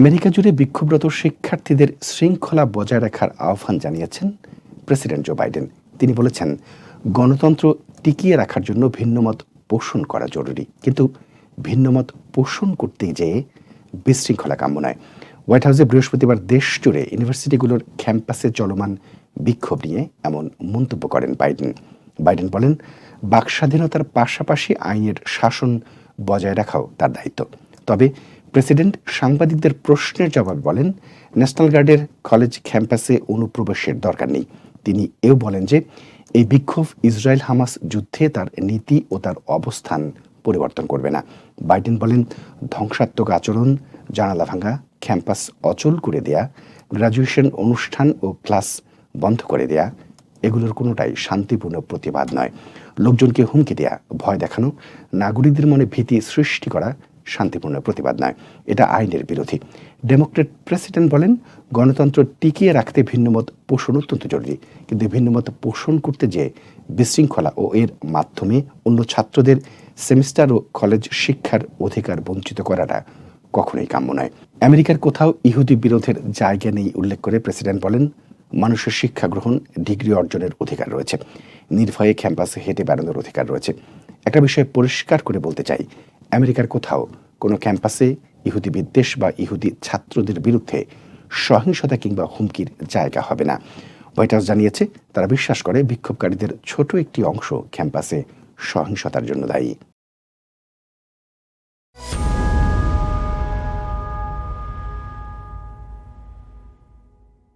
America জুড়ে বিক্ষোভরত শিক্ষার্থীদের শৃঙ্খলা বজায় রাখার আহ্বান জানিয়েছেন প্রেসিডেন্ট জো বাইডেন। তিনি বলেছেন, গণতন্ত্র টিকিয়ে রাখার জন্য ভিন্নমত পোষণ করা জরুরি। কিন্তু ভিন্নমত পোষণ করতে যেয়ে বিশৃঙ্খলা কাম্য নয়। হোয়াইট হাউসে বৃহস্পতিবার দেশ জুড়ে ইউনিভার্সিটিগুলোর ক্যাম্পাসে চলমান বিক্ষোভ নিয়ে এমন মন্তব্য করেন বাইডেন। বাইডেন বলেন, বাকস্বাধীনতার পাশাপাশি আইনের শাসন বজায় রাখাও তার দায়িত্ব। তবে প্রেসিডেন্ট সাংবাদিকদের প্রশ্নের জবাবে বলেন, ন্যাশনাল গার্ডের কলেজ ক্যাম্পাসে অনুপ্রবেশের দরকার নেই। তিনি এও বলেন যে, এই বিক্ষোভ ইসরায়েল হামাস যুদ্ধে তার নীতি ও তার অবস্থান পরিবর্তন করবে না। বাইডেন বলেন, ধ্বংসাত্মক আচরণ, জানালা ভাঙা, ক্যাম্পাস অচল করে দেয়া, গ্রাজুয়েশন অনুষ্ঠান ও ক্লাস বন্ধ করে দেয়া, এগুলোর কোনোটাই শান্তিপূর্ণ প্রতিবাদ নয়। লোকজনকে হুমকি দেয়া, ভয় দেখানো, নাগরিকদের মনে ভীতি সৃষ্টি করা শান্তিপূর্ণ প্রতিবাদ নয়। এটা আইনের বিরোধী। ডেমোক্রেট প্রেসিডেন্ট বলেন, গণতন্ত্র টিকিয়ে রাখতে ভিন্নমত পোষণ অত্যন্ত জরুরি। কিন্তু ভিন্নমত পোষণ করতে যে বিশৃঙ্খলা ও এর মাধ্যমে অন্য ছাত্রদের সেমিস্টার ও কলেজ শিক্ষার অধিকার বঞ্চিত করাটা কখনোই কাম্য নয়। আমেরিকার কোথাও ইহুদি বিরোধের জায়গা নেই উল্লেখ করে প্রেসিডেন্ট বলেন, মানুষের শিক্ষা গ্রহণ ডিগ্রি অর্জনের অধিকার রয়েছে। নির্ভয়ে ক্যাম্পাসে হেঁটে বেড়ানোর অধিকার রয়েছে। একটা বিষয় পরিষ্কার করে বলতে চাই আমেরিকার কোথাও কোনো ক্যাম্পাসে ইহুদি বিদ্বেষ বা ইহুদি ছাত্রদের বিরুদ্ধে সহিংসতা কিংবা হুমকির জায়গা হবে না। হোয়াইট হাউস জানিয়েছে, তারা বিশ্বাস করে বিক্ষোভকারীদের ছোট একটি অংশ ক্যাম্পাসে সহিংসতার জন্য দায়ী।